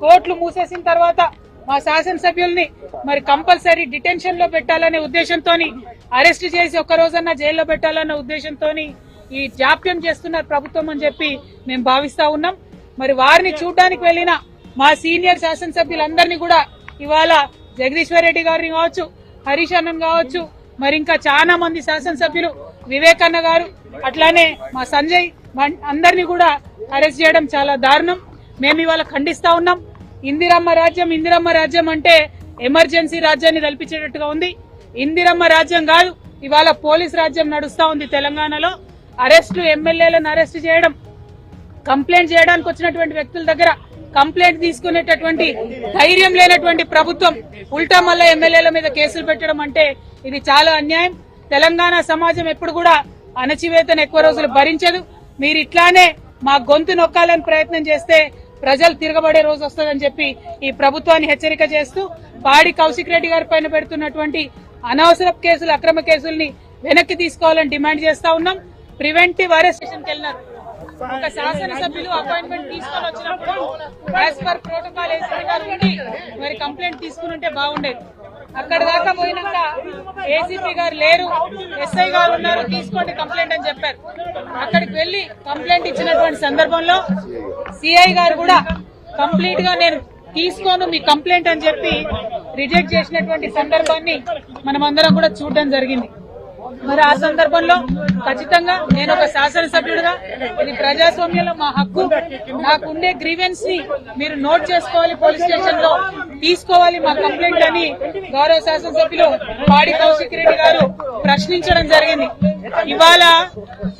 కోర్టులు మూసేసిన తర్వాత మా శాసనసభ్యుల్ని మరి కంపల్సరీ డిటెన్షన్లో పెట్టాలనే ఉద్దేశంతో అరెస్ట్ చేసి ఒక్క రోజన్నా జైల్లో పెట్టాలనే ఉద్దేశంతో ఈ జాప్యం చేస్తున్నారు ప్రభుత్వం అని చెప్పి మేము భావిస్తా ఉన్నాం. మరి వారిని చూడడానికి వెళ్ళిన మా సీనియర్ శాసనసభ్యులందరినీ కూడా ఇవాళ జగదీశ్వర్ రెడ్డి గారిని కావచ్చు హరీష్ అన్నన్ కావచ్చు మరి ఇంకా చాలా మంది శాసనసభ్యులు వివేకన్న గారు అట్లానే మా సంజయ్ అందరినీ కూడా అరెస్ట్ చేయడం చాలా దారుణం. మేము ఇవాళ ఖండిస్తా ఉన్నాం. ఇందిరమ్మ రాజ్యం ఇందిరమ్మ రాజ్యం అంటే ఎమర్జెన్సీ రాజ్యాన్ని కల్పించేటట్టుగా ఉంది. ఇందిరమ్మ రాజ్యం కాదు ఇవాళ పోలీస్ రాజ్యం నడుస్తా ఉంది తెలంగాణలో. అరెస్టులు ఎమ్మెల్యేలను అరెస్ట్ చేయడం కంప్లైంట్ చేయడానికి వచ్చినటువంటి వ్యక్తుల దగ్గర కంప్లైంట్ తీసుకునేటటువంటి ధైర్యం లేనటువంటి ప్రభుత్వం ఉల్టా మళ్ళా ఎమ్మెల్యేల మీద కేసులు పెట్టడం అంటే ఇది చాలా అన్యాయం. తెలంగాణ సమాజం ఎప్పుడు కూడా అణచివేతను ఎక్కువ రోజులు భరించదు. మీరు ఇట్లానే మా గొంతు నొక్కాలని ప్రయత్నం చేస్తే ప్రజలు తిరగబడే రోజు వస్తుందని చెప్పి ఈ ప్రభుత్వాన్ని హెచ్చరిక చేస్తూ పాడి కౌశిక్ రెడ్డి గారి పైన పెడుతున్నటువంటి అనవసర కేసులు అక్రమ కేసుల్ని వెనక్కి తీసుకోవాలని డిమాండ్ చేస్తా ఉన్నాం. ప్రివెంటివ్ అరెస్టేషన్కి వెళ్ళినారు. ఒక శాసనసభ్యులు అపాయింట్మెంట్ తీసుకొని వచ్చినప్పుడు యాజ్ పర్ ప్రోటోకాల్ ఏసీపీ మరి కంప్లైంట్ తీసుకుని ఉంటే బాగుండేది. అక్కడ దాకా పోయినాక ఏసీపీ గారు లేరు ఎస్ఐ గారు ఉన్నారు తీసుకోండి కంప్లైంట్ అని చెప్పారు. అక్కడికి వెళ్ళి కంప్లైంట్ ఇచ్చినటువంటి సందర్భంలో సిఐ గారు కూడా కంప్లీట్గా నేను తీసుకోను మీ కంప్లైంట్ అని చెప్పి రిజెక్ట్ చేసినటువంటి సందర్భాన్ని మనం అందరం కూడా చూడడం జరిగింది. మరి ఆ సందర్భంలో ఖచ్చితంగా నేను ఒక శాసనసభ్యుడిగా ఇది ప్రజాస్వామ్యంలో మా హక్కు నాకుండే గ్రీవెన్స్ని మీరు నోట్ చేసుకోవాలి పోలీస్ స్టేషన్లో తీసుకోవాలి మా కంప్లైంట్ అని గౌరవ శాసనసభ్యులు పాడి కౌశిక్ రెడ్డి గారు ప్రశ్నించడం జరిగింది. ఇవాళ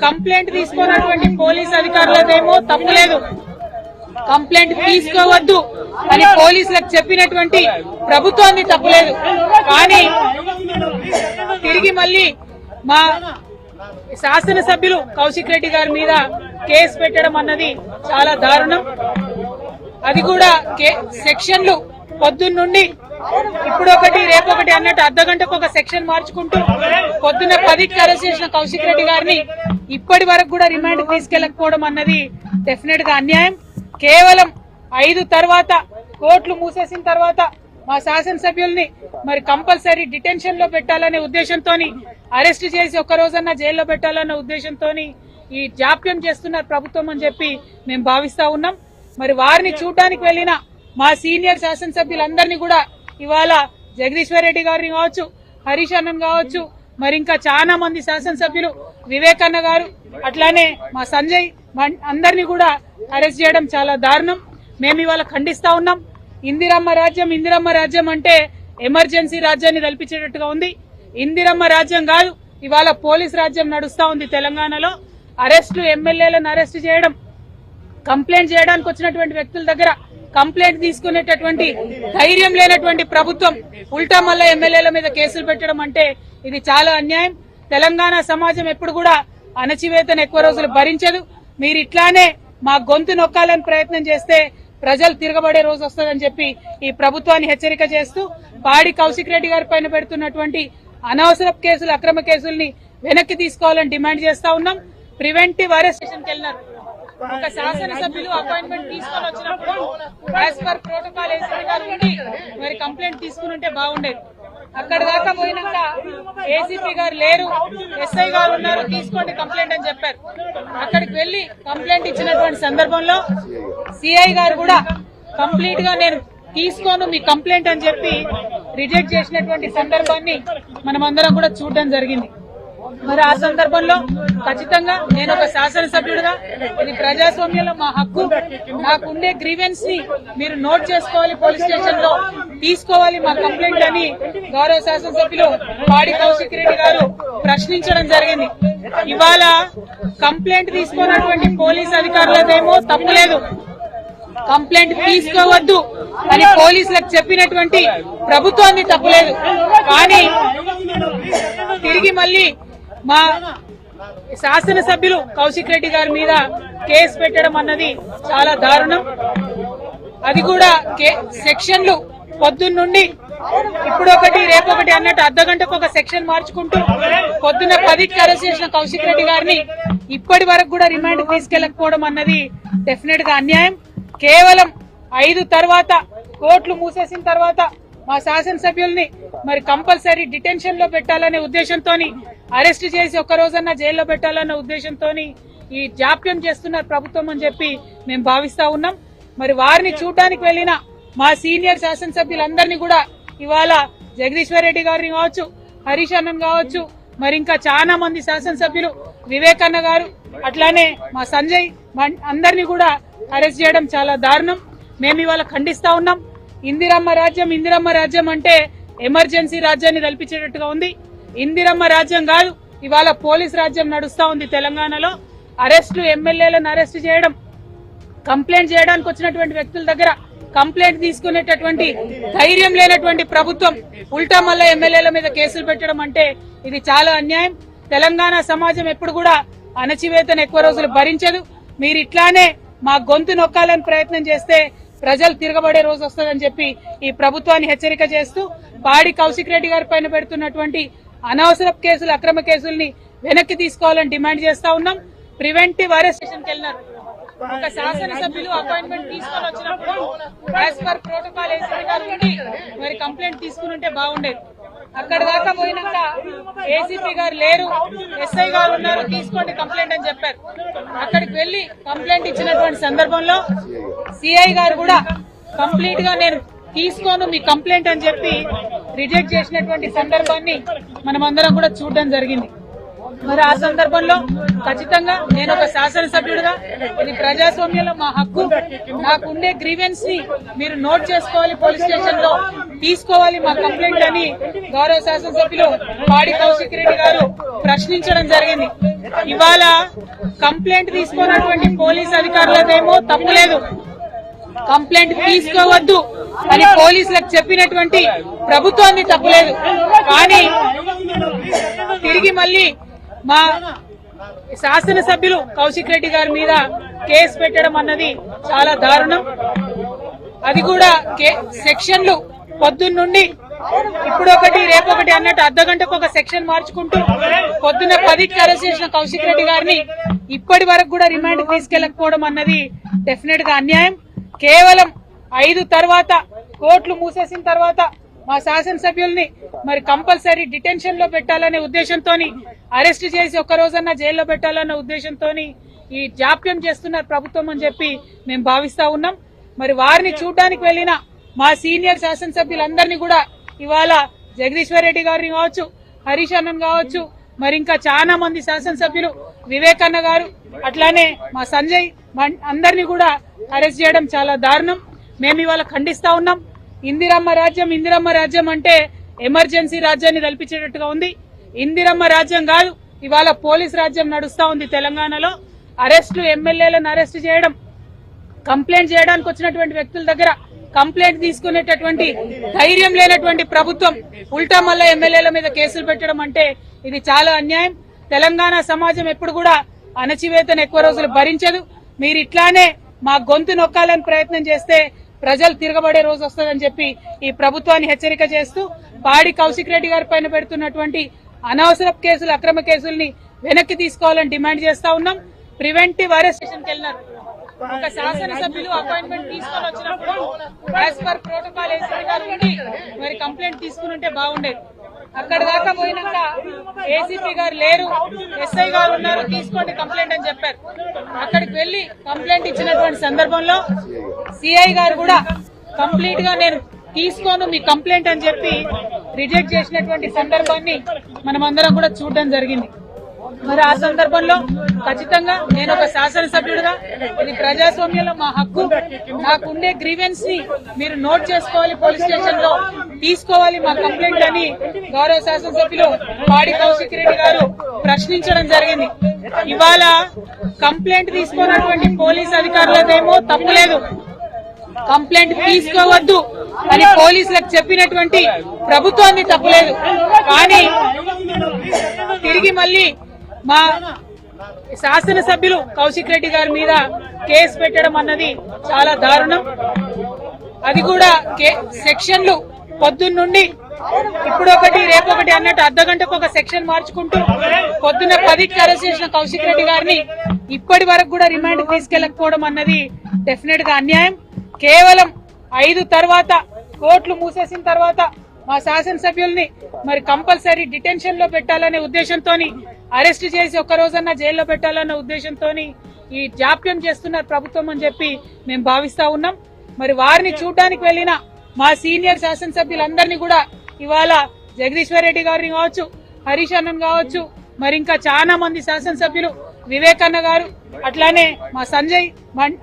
కంప్లైంట్ తీసుకున్నటువంటి పోలీస్ అధికారులదేమో తప్పులేదు కంప్లైంట్ తీసుకోవద్దు అని పోలీసులకు చెప్పినటువంటి ప్రభుత్వాన్ని తప్పులేదు కానీ తిరిగి మళ్ళీ మా శాసనసభ్యులు కౌశిక్ రెడ్డి గారి మీద కేసు పెట్టడం అన్నది చాలా దారుణం. అది కూడా కే- సెక్షన్లు పొద్దున్నుండి ఇప్పుడు ఒకటి రేపొకటి ఒకటి అన్నట్టు అర్ధ గంటకు ఒక సెక్షన్ మార్చుకుంటూ పొద్దున్న పదికి అరెస్ట్ చేసిన కౌశిక్ రెడ్డి గారిని ఇప్పటి వరకు కూడా రిమాండ్ తీసుకెళ్ళకపోవడం అన్నది డెఫినెట్గా అన్యాయం. కేవలం ఐదు తర్వాత కోర్టులు మూసేసిన తర్వాత మా శాసనసభ్యుల్ని మరి కంపల్సరీ డిటెన్షన్లో పెట్టాలనే ఉద్దేశంతో అరెస్ట్ చేసి ఒక్క రోజన్నా జైల్లో పెట్టాలనే ఉద్దేశంతో ఈ జాప్యం చేస్తున్నారు ప్రభుత్వం అని చెప్పి మేము భావిస్తా ఉన్నాం. మరి వారిని చూడడానికి వెళ్ళిన మా సీనియర్ శాసనసభ్యులందరినీ కూడా ఇవాళ జగదీశ్వర్ రెడ్డి గారిని కావచ్చు హరీష్ అన్నన్ కావచ్చు మరి ఇంకా చాలా మంది శాసనసభ్యులు వివేకన్న గారు అట్లానే మా సంజయ్ అందరినీ కూడా అరెస్ట్ చేయడం చాలా దారుణం. మేము ఇవాళ ఖండిస్తా ఉన్నాం. ఇందిరమ్మ రాజ్యం ఇందిరమ్మ రాజ్యం అంటే ఎమర్జెన్సీ రాజ్యాన్ని కల్పించేటట్టుగా ఉంది. ఇందిరమ్మ రాజ్యం కాదు ఇవాళ పోలీస్ రాజ్యం నడుస్తా ఉంది తెలంగాణలో. అరెస్టులు ఎమ్మెల్యేలను అరెస్ట్ చేయడం కంప్లైంట్ చేయడానికి వచ్చినటువంటి వ్యక్తుల దగ్గర కంప్లైంట్ తీసుకునేటటువంటి ధైర్యం లేనటువంటి ప్రభుత్వం ఉల్టా మళ్ళా ఎమ్మెల్యేల మీద కేసులు పెట్టడం అంటే ఇది చాలా అన్యాయం. తెలంగాణ సమాజం ఎప్పుడు కూడా అణచివేతను ఎక్కువ రోజులు భరించదు. మీరు ఇట్లానే మా గొంతు నొక్కాలని ప్రయత్నం చేస్తే ప్రజలు తిరగబడే రోజు వస్తుందని చెప్పి ఈ ప్రభుత్వాన్ని హెచ్చరిక చేస్తూ పాడి కౌశిక్ రెడ్డి గారి పైన పెడుతున్నటువంటి అనవసర కేసులు అక్రమ కేసుల్ని వెనక్కి తీసుకోవాలని డిమాండ్ చేస్తా ఉన్నాం. ప్రివెంటివ్ అరెస్ట్ స్టేషన్కి వెళ్ళినారు. ఒక శాసనసభ్యులు అపాయింట్మెంట్ తీసుకొని వచ్చినప్పుడు యాజ్ పర్ ప్రోటోకాల్ గారు ఉండి మరి కంప్లైంట్ తీసుకుని ఉంటే బాగుండేది. అక్కడ దాకా పోయినాక ఏసీపీ గారు లేరు ఎస్ఐ గారు ఉన్నారు తీసుకోండి కంప్లైంట్ అని చెప్పారు. అక్కడికి వెళ్ళి కంప్లైంట్ ఇచ్చినటువంటి సందర్భంలో సిఐ గారు కూడా కంప్లీట్గా నేను తీసుకోను మీ కంప్లైంట్ అని చెప్పి రిజెక్ట్ చేసినటువంటి సందర్భాన్ని మనం అందరం కూడా చూడడం జరిగింది. మరి ఆ సందర్భంలో ఖచ్చితంగా నేను ఒక శాసనసభ్యుడిగా ఇది ప్రజాస్వామ్యంలో మా హక్కు నాకుండే గ్రీవెన్స్ని మీరు నోట్ చేసుకోవాలి పోలీస్ స్టేషన్లో తీసుకోవాలి మా కంప్లైంట్ అని గౌరవ శాసనసభ్యులు పాడి కౌశిక్ రెడ్డి గారు ప్రశ్నించడం జరిగింది. ఇవాళ కంప్లైంట్ తీసుకున్నటువంటి పోలీస్ అధికారులదేమో తప్పులేదు కంప్లైంట్ తీసుకోవద్దు అని పోలీసులకు చెప్పినటువంటి ప్రభుత్వాన్ని తప్పులేదు కానీ తిరిగి మళ్ళీ మా శాసనసభ్యులు కౌశిక్ రెడ్డి గారి మీద కేసు పెట్టడం అన్నది చాలా దారుణం. అది కూడా కే- సెక్షన్లు పొద్దున్నుండి ఇప్పుడు ఒకటి రేపు అన్నట్టు అర్ధ గంటకు ఒక సెక్షన్ మార్చుకుంటూ పొద్దున్న పదికి అరెస్ట్ చేసిన కౌశిక్ రెడ్డి గారిని ఇప్పటి వరకు కూడా రిమాండ్ తీసుకెళ్ళకపోవడం అన్నది డెఫినెట్గా అన్యాయం. కేవలం ఐదు తర్వాత కోర్టులు మూసేసిన తర్వాత మా శాసనసభ్యుల్ని మరి కంపల్సరీ డిటెన్షన్లో పెట్టాలనే ఉద్దేశంతో అరెస్ట్ చేసి ఒక్క రోజన్నా జైల్లో పెట్టాలనే ఉద్దేశంతో ఈ జాప్యం చేస్తున్నారు ప్రభుత్వం అని చెప్పి మేము భావిస్తా ఉన్నాం. మరి వారిని చూడడానికి వెళ్ళిన మా సీనియర్ శాసనసభ్యులందరినీ కూడా ఇవాళ జగదీశ్వర్ రెడ్డి గారిని కావచ్చు హరీష్ అన్నన్ కావచ్చు మరి ఇంకా చాలా మంది శాసనసభ్యులు వివేకన్న గారు అట్లానే మా సంజయ్ అందరినీ కూడా అరెస్ట్ చేయడం చాలా దారుణం. మేము ఇవాళ ఖండిస్తా ఉన్నాం. ఇందిరమ్మ రాజ్యం ఇందిరమ్మ రాజ్యం అంటే ఎమర్జెన్సీ రాజ్యాన్ని కల్పించేటట్టుగా ఉంది. ఇందిరమ్మ రాజ్యం కాదు ఇవాళ పోలీస్ రాజ్యం నడుస్తా ఉంది తెలంగాణలో. అరెస్టులు ఎమ్మెల్యేలను అరెస్ట్ చేయడం కంప్లైంట్ చేయడానికి వచ్చినటువంటి వ్యక్తుల దగ్గర కంప్లైంట్ తీసుకునేటటువంటి ధైర్యం లేనటువంటి ప్రభుత్వం ఉల్టా మళ్ళా ఎమ్మెల్యేల మీద కేసులు పెట్టడం అంటే ఇది చాలా అన్యాయం. తెలంగాణ సమాజం ఎప్పుడు కూడా అణచివేతను ఎక్కువ రోజులు భరించదు. మీరు ఇట్లానే మా గొంతు నొక్కాలని ప్రయత్నం చేస్తే ప్రజలు తిరగబడే రోజు వస్తుందని చెప్పి ఈ ప్రభుత్వాన్ని హెచ్చరిక చేస్తూ పాడి కౌశిక్ రెడ్డి గారి పైన పెడుతున్నటువంటి అనవసర కేసులు అక్రమ కేసుల్ని వెనక్కి తీసుకోవాలని డిమాండ్ చేస్తా ఉన్నాం. ప్రివెంటివ్ అరెస్ట్ స్టేషన్కి వెళ్ళినారు. ఒక శాసనసభ్యులు అపాయింట్మెంట్ తీసుకొని వచ్చినప్పుడు యాజ్ పర్ ప్రోటోకాల్ ఏసీపీ మరి కంప్లైంట్ తీసుకుని ఉంటే బాగుండేది. అక్కడ దాకా పోయినాక ఏసీపీ గారు లేరు ఎస్ఐ గారు ఉన్నారు తీసుకోండి కంప్లైంట్ అని చెప్పారు. అక్కడికి వెళ్ళి కంప్లైంట్ ఇచ్చినటువంటి సందర్భంలో సిఐ గారు కూడా కంప్లీట్గా నేను తీసుకోను మీ కంప్లైంట్ అని చెప్పి రిజెక్ట్ చేసినటువంటి సందర్భాన్ని మనం అందరం కూడా చూడడం జరిగింది. మరి ఆ సందర్భంలో ఖచ్చితంగా నేను ఒక శాసనసభ్యుడిగా ఇది ప్రజాస్వామ్యంలో మా హక్కు. నాకుండే గ్రీవెన్స్ని మీరు నోట్ చేసుకోవాలి పోలీస్ స్టేషన్లో తీసుకోవాలి మా కంప్లైంట్ అని గౌరవ శాసనసభ్యులు పాడి కౌశిక్ రెడ్డి గారు ప్రశ్నించడం జరిగింది. ఇవాళ కంప్లైంట్ తీసుకున్నటువంటి పోలీస్ అధికారులదేమో తప్పులేదు కంప్లైంట్ తీసుకోవద్దు అని పోలీసులకు చెప్పినటువంటి ప్రభుత్వాన్ని తప్పులేదు కానీ తిరిగి మళ్ళీ మా శాసనసభ్యులు కౌశిక్ రెడ్డి గారి మీద కేసు పెట్టడం అన్నది చాలా దారుణం. అది కూడా కే- సెక్షన్లు పొద్దున్నుండి ఇప్పుడు ఒకటి రేపు ఒకటి అన్నట్టు అర్ధ గంటకు ఒక సెక్షన్ మార్చుకుంటూ పొద్దున్న పదికి అరెస్ట్ చేసిన కౌశిక్ రెడ్డి గారిని ఇప్పటి వరకు కూడా రిమాండ్ తీసుకెళ్ళకపోవడం అన్నది డెఫినెట్గా అన్యాయం. కేవలం ఐదు తర్వాత కోర్టులు మూసేసిన తర్వాత మా శాసనసభ్యుల్ని మరి కంపల్సరీ డిటెన్షన్లో పెట్టాలనే ఉద్దేశంతో అరెస్ట్ చేసి ఒక్క రోజన్నా జైల్లో పెట్టాలనే ఉద్దేశంతో ఈ జాప్యం చేస్తున్నారు ప్రభుత్వం అని చెప్పి మేము భావిస్తా ఉన్నాం. మరి వారిని చూడడానికి వెళ్ళిన మా సీనియర్ శాసనసభ్యులందరినీ కూడా ఇవాళ జగదీశ్వర్ రెడ్డి గారిని కావచ్చు హరీష్ అన్నన్ కావచ్చు మరి ఇంకా చాలా మంది శాసనసభ్యులు వివేకన్న గారు అట్లానే మా సంజయ్ అందరినీ కూడా అరెస్ట్ చేయడం చాలా దారుణం. మేము ఇవాళ ఖండిస్తా ఉన్నాం. ఇందిరమ్మ రాజ్యం ఇందిరమ్మ రాజ్యం అంటే ఎమర్జెన్సీ రాజ్యాన్ని కల్పించేటట్టుగా ఉంది. ఇందిరమ్మ రాజ్యం కాదు ఇవాళ పోలీస్ రాజ్యం నడుస్తా ఉంది తెలంగాణలో. అరెస్టులు ఎమ్మెల్యేలను అరెస్ట్ చేయడం కంప్లైంట్ చేయడానికి వచ్చినటువంటి వ్యక్తుల దగ్గర కంప్లైంట్ తీసుకునేటటువంటి ధైర్యం లేనటువంటి ప్రభుత్వం ఉల్టా మళ్ళా ఎమ్మెల్యేల మీద కేసులు పెట్టడం అంటే ఇది చాలా అన్యాయం. తెలంగాణ సమాజం ఎప్పుడు కూడా అణచివేతను ఎక్కువ రోజులు భరించదు. మీరు ఇట్లానే మా గొంతు నొక్కాలని ప్రయత్నం చేస్తే ప్రజలు తిరగబడే రోజు వస్తుందని చెప్పి ఈ ప్రభుత్వాన్ని హెచ్చరిక చేస్తూ పాడి కౌశిక్ రెడ్డి గారి పైన పెడుతున్నటువంటి అనవసర కేసులు అక్రమ కేసుల్ని వెనక్కి తీసుకోవాలని డిమాండ్ చేస్తా ఉన్నాం. ప్రివెంటివ్ అరెస్టేషన్కి వెళ్ళినారు. ఒక శాసనసభ్యులు అపాయింట్మెంట్ తీసుకొని వచ్చినప్పుడు యాజ్ పర్ ప్రోటోకాల్ ఏసీపీ గారు ఉండి మరి కంప్లైంట్ తీసుకుని ఉంటే బాగుండేది. అక్కడ దాకా పోయినాక ఏసీపీ గారు లేరు. ఎస్ఐ గారు ఉన్నారు తీసుకోండి కంప్లైంట్ అని చెప్పారు. అక్కడికి వెళ్ళి కంప్లైంట్ ఇచ్చినటువంటి సందర్భంలో సిఐ గారు కూడా కంప్లీట్గా నేను తీసుకోను మీ కంప్లైంట్ అని చెప్పి రిజెక్ట్ చేసినటువంటి సందర్భాన్ని మనం అందరం కూడా చూడడం జరిగింది. మరి ఆ సందర్భంలో ఖచ్చితంగా నేను ఒక శాసనసభ్యుడిగా ఇది ప్రజాస్వామ్యంలో మా హక్కు నాకుండే గ్రీవెన్స్ని మీరు నోట్ చేసుకోవాలి పోలీస్ స్టేషన్లో తీసుకోవాలి మా కంప్లైంట్ అని గౌరవ శాసనసభ్యులు పాడి కౌశిక్ రెడ్డి గారు ప్రశ్నించడం జరిగింది. ఇవాళ కంప్లైంట్ తీసుకున్నటువంటి పోలీస్ అధికారులదేమో తప్పులేదు కంప్లైంట్ తీసుకోవద్దు అని పోలీసులకు చెప్పినటువంటి ప్రభుత్వాన్ని తప్పులేదు కానీ తిరిగి మళ్ళీ మా శాసనసభ్యులు కౌశిక్ రెడ్డి గారి మీద కేసు పెట్టడం అన్నది చాలా దారుణం. అది కూడా కే- సెక్షన్లు పొద్దున్నుండి ఇప్పుడు ఒకటి రేపు అన్నట్టు అర్ధ గంటకు ఒక సెక్షన్ మార్చుకుంటూ పొద్దున్న పదికి అరెస్ట్ చేసిన కౌశిక్ రెడ్డి గారిని ఇప్పటి వరకు కూడా రిమాండ్ తీసుకెళ్ళకపోవడం అన్నది డెఫినెట్గా అన్యాయం. కేవలం ఐదు తర్వాత కోట్లు మూసేసిన తర్వాత మా శాసనసభ్యుల్ని మరి కంపల్సరీ డిటెన్షన్లో పెట్టాలనే ఉద్దేశంతో అరెస్ట్ చేసి ఒక్క రోజన్నా జైల్లో పెట్టాలనే ఉద్దేశంతో ఈ జాప్యం చేస్తున్నారు ప్రభుత్వం అని చెప్పి మేము భావిస్తా ఉన్నాం. మరి వారిని చూడడానికి వెళ్ళిన మా సీనియర్ శాసనసభ్యులందరినీ కూడా ఇవాళ జగదీశ్వర్ రెడ్డి గారిని కావచ్చు హరీష్ అన్నన్ కావచ్చు మరి ఇంకా చాలా మంది శాసనసభ్యులు వివేకన్న గారు అట్లానే మా సంజయ్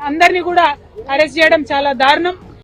అందరినీ కూడా అరెస్ట్ చేయడం చాలా దారుణం.